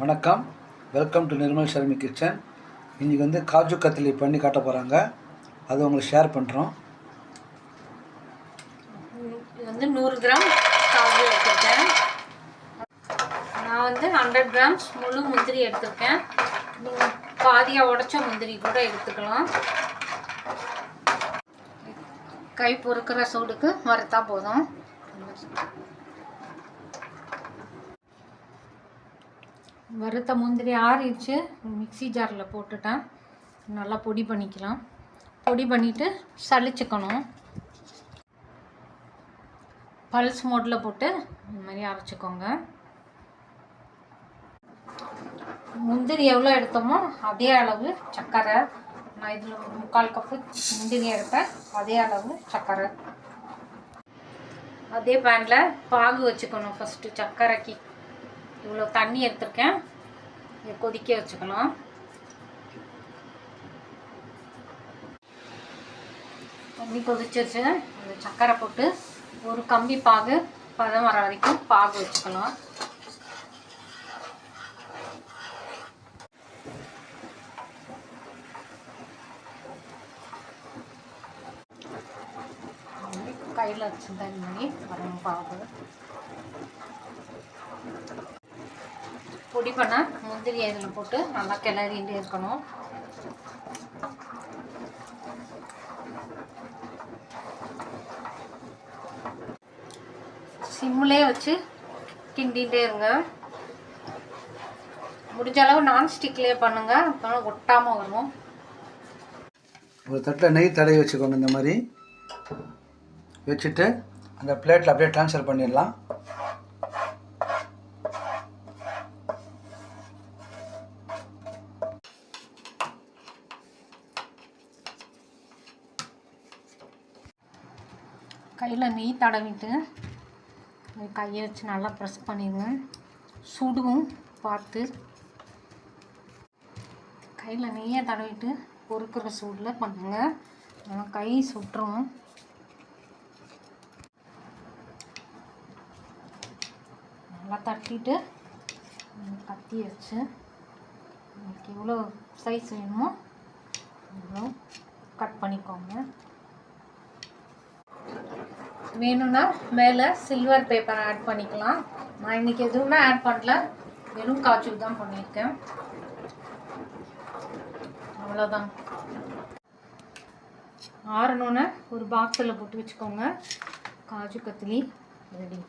வணக்கம். Welcome to Nirmal Sharmi kitchen இன்றைக்கி வந்து காஜு கத்திலி பண்ணி காட்ட போகிறாங்க அது உங்களுக்கு ஷேர் பண்ணுறோம் இது வந்து நூறு கிராம் காஜு எடுத்திருக்கேன். நான் வந்து ஹண்ட்ரட் கிராம்ஸ் முழு முந்திரி எடுத்திருக்கேன். பாதியாக உடைச்ச முந்திரி கூட எடுத்துக்கலாம். கை பொறுக்கிற சூடுக்கு வறுத்தா போதும். வறுத்த முந்திரி ஆறிடுச்சு. மிக்ஸி ஜாரில் போட்டுட்டேன். நல்லா பொடி பண்ணிக்கலாம். பொடி பண்ணிவிட்டு சளிச்சுக்கணும். பல்ஸ் மோட்டில் போட்டு இந்த மாதிரி அரைச்சிக்கோங்க. முந்திரி எவ்வளோ எடுத்தோமோ அதே அளவு சர்க்கரை நான் இதில் முக்கால் கப்பு முந்திரி எடுத்தேன் அதே அளவு சர்க்கரை அதே பேனில் பாகு வச்சுக்கணும் ஃபஸ்ட்டு சர்க்கரைக்கு இவ்வளோ தண்ணி எடுத்திருக்கேன். இதை கொதிக்க வச்சுக்கலாம். தண்ணி கொதிச்சிருச்சு அந்த சர்க்கரை போட்டு ஒரு கம்பி பாகு பதம் வர வரைக்கும் பாகு வச்சுக்கலாம். கையில் வச்சுருந்தா இந்த மாதிரி பாகு. பொடி பண்ண முந்திரி இதில் போட்டு நல்லா கிளறிட்டு இருக்கணும். சிம்மிலே வச்சு கிண்டிகிட்டே இருங்க. முடிஞ்ச அளவு நான்ஸ்டிக்லேயே பண்ணுங்க. அப்போ ஒட்டாமல் வரும். ஒரு தட்டில் நெய் தடவி வச்சுக்கோங்க இந்த மாதிரி. வச்சுட்டு அந்த பிளேட்டில் அப்படியே ட்ரான்ஸ்ஃபர் பண்ணிடலாம். கையில் நெய் தடவிட்டு கையை வச்சு நல்லா ப்ரெஸ் பண்ணிடுங்க சுடுவும் பார்த்து. கையில் நெய்யை தடவிட்டு பொறுக்கிற சூடில் பண்ணுங்கள் கை சுட்டுரும் நல்லா தட்டிட்டு கத்தி வச்சு உங்களுக்கு எவ்வளோ சைஸ் வேணுமோ அவ்வளோ கட் பண்ணிக்கோங்க. வேணும்னா மேலே சில்வர் பேப்பர் ஆட் பண்ணிக்கலாம். நான் இன்றைக்கி எதுவுமே ஆட் பண்ணல. வெறும் காய்ச்சல் தான் பண்ணியிருக்கேன். அவ்வளோதான் ஆறணுன்னு ஒரு பாக்ஸில் போட்டு வச்சுக்கோங்க. காஜு கத்திலி ரெடி